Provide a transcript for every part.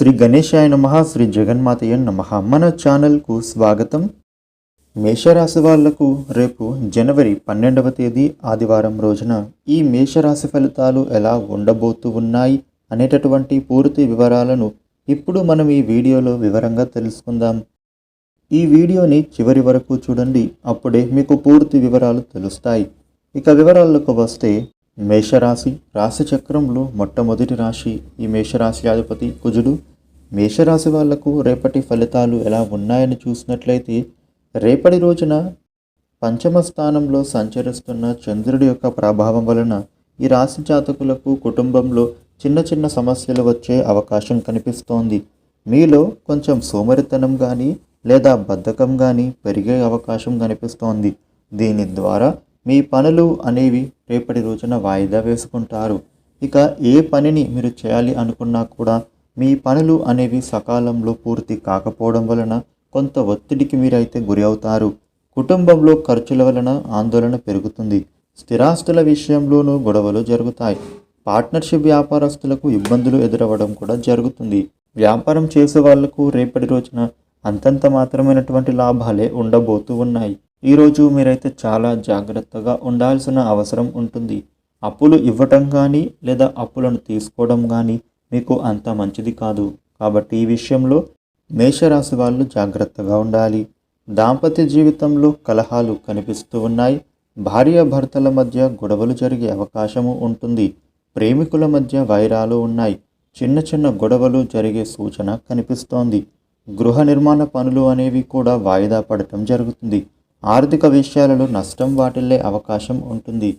శ్రీ గణేశాయ నమ శ్రీ జగన్మాతయ్య నమ. మన ఛానల్కు స్వాగతం. మేషరాశి వాళ్ళకు రేపు జనవరి పన్నెండవ తేదీ ఆదివారం రోజున ఈ మేషరాశి ఫలితాలు ఎలా ఉండబోతూ ఉన్నాయి అనేటటువంటి పూర్తి వివరాలను ఇప్పుడు మనం ఈ వీడియోలో వివరంగా తెలుసుకుందాం. ఈ వీడియోని చివరి వరకు చూడండి అప్పుడే మీకు పూర్తి వివరాలు తెలుస్తాయి. ఇక వివరాలకు వస్తే మేషరాశి రాశిచక్రంలో మొట్టమొదటి రాశి ఈ మేషరాశి అధిపతి కుజుడు. మేషరాశి వాళ్ళకు రేపటి ఫలితాలు ఎలా ఉన్నాయని చూసినట్లయితే రేపటి రోజున పంచమ స్థానంలో సంచరిస్తున్న చంద్రుడి యొక్క ప్రభావం వలన ఈ రాశి జాతకులకు కుటుంబంలో చిన్న చిన్న సమస్యలు వచ్చే అవకాశం కనిపిస్తోంది. మీలో కొంచెం సోమరితనం కానీ లేదా బద్ధకం కానీ పెరిగే అవకాశం కనిపిస్తోంది. దీని ద్వారా మీ పనులు అనేవి రేపటి రోజున వాయిదా వేసుకుంటారు. ఇక ఏ పనిని మీరు చేయాలి అనుకున్నా కూడా మీ పనులు అనేవి సకాలంలో పూర్తి కాకపోవడం వలన కొంత ఒత్తిడికి మీరైతే గురి అవుతారు. కుటుంబంలో ఖర్చుల వలన ఆందోళన పెరుగుతుంది. స్థిరాస్తుల విషయంలోనూ గొడవలు జరుగుతాయి. పార్ట్నర్షిప్ వ్యాపారస్తులకు ఇబ్బందులు ఎదురవ్వడం కూడా జరుగుతుంది. వ్యాపారం చేసే వాళ్ళకు రేపటి రోజున అంతంత మాత్రమైనటువంటి లాభాలే ఉండబోతూ ఉన్నాయి. ఈరోజు మీరైతే చాలా జాగ్రత్తగా ఉండాల్సిన అవసరం ఉంటుంది. అప్పులు ఇవ్వటం కానీ లేదా అప్పులను తీసుకోవడం కానీ మీకు అంత మంచిది కాదు. కాబట్టి ఈ విషయంలో మేషరాశి వాళ్ళు జాగ్రత్తగా ఉండాలి. దాంపత్య జీవితంలో కలహాలు కనిపిస్తూ ఉన్నాయి. భార్యాభర్తల మధ్య గొడవలు జరిగే అవకాశము ఉంటుంది. ప్రేమికుల మధ్య వైరాలు ఉన్నాయి. చిన్న చిన్న గొడవలు జరిగే సూచన కనిపిస్తోంది. గృహ నిర్మాణ పనులు అనేవి కూడా వాయిదా పడటం జరుగుతుంది. ఆర్థిక విషయాలలో నష్టం వాటిల్లే అవకాశం ఉంటుంది.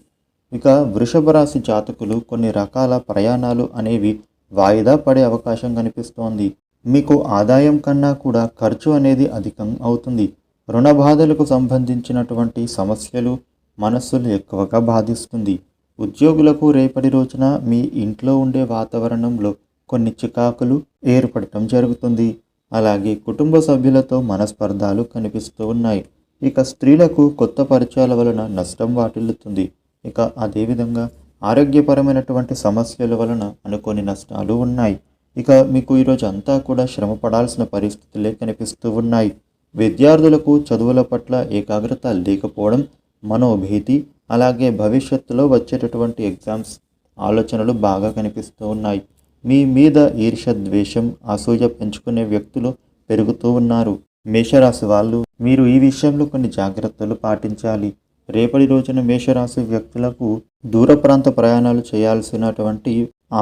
ఇక వృషభ రాశి జాతకులు కొన్ని రకాల ప్రయాణాలు అనేవి వాయిదా పడే అవకాశం కనిపిస్తోంది. మీకు ఆదాయం కన్నా కూడా ఖర్చు అనేది అధికం అవుతుంది. రుణ బాధలకు సంబంధించినటువంటి సమస్యలు మనస్సులు ఎక్కువగా బాధిస్తుంది. ఉద్యోగులకు రేపటి రోజున మీ ఇంట్లో ఉండే వాతావరణంలో కొన్ని చికాకులు ఏర్పడటం జరుగుతుంది. అలాగే కుటుంబ సభ్యులతో మనస్పర్ధాలు కనిపిస్తూ ఉన్నాయి. ఇక స్త్రీలకు కొత్త పరిచయాల వలన నష్టం వాటిల్లుతుంది. ఇక అదేవిధంగా ఆరోగ్యపరమైనటువంటి సమస్యల వలన అనుకోని నష్టాలు ఉన్నాయి. ఇక మీకు ఈరోజు అంతా కూడా శ్రమ పడాల్సిన పరిస్థితులే కనిపిస్తూ ఉన్నాయి. విద్యార్థులకు చదువుల పట్ల ఏకాగ్రత లేకపోవడం మనోభీతి అలాగే భవిష్యత్తులో వచ్చేటటువంటి ఎగ్జామ్స్ ఆలోచనలు బాగా కనిపిస్తూ ఉన్నాయి. మీ మీద ఈర్ష ద్వేషం అసూయ పెంచుకునే వ్యక్తులు పెరుగుతూ ఉన్నారు. మేషరాశి వాళ్ళు మీరు ఈ విషయంలో కొన్ని జాగ్రత్తలు పాటించాలి. రేపటి రోజున మేషరాశి వ్యక్తులకు దూర ప్రాంత ప్రయాణాలు చేయాల్సినటువంటి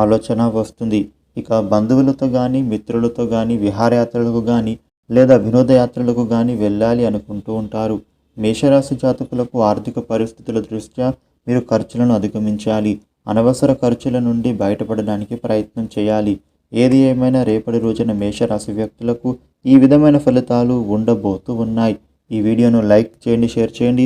ఆలోచన వస్తుంది. ఇక బంధువులతో కానీ మిత్రులతో కానీ విహారయాత్రలకు కానీ లేదా వినోదయాత్రలకు కానీ వెళ్ళాలి అనుకుంటూ ఉంటారు. మేషరాశి జాతకులకు ఆర్థిక పరిస్థితుల దృష్ట్యా మీరు ఖర్చులను అధిగమించాలి. అనవసర ఖర్చుల నుండి బయటపడడానికి ప్రయత్నం చేయాలి. ఏది ఏమైనా రేపటి రోజున మేషరాశి వ్యక్తులకు ఈ విధమైన ఫలితాలు ఉండబోతూ ఉన్నాయి. ఈ వీడియోను లైక్ చేయండి షేర్ చేయండి.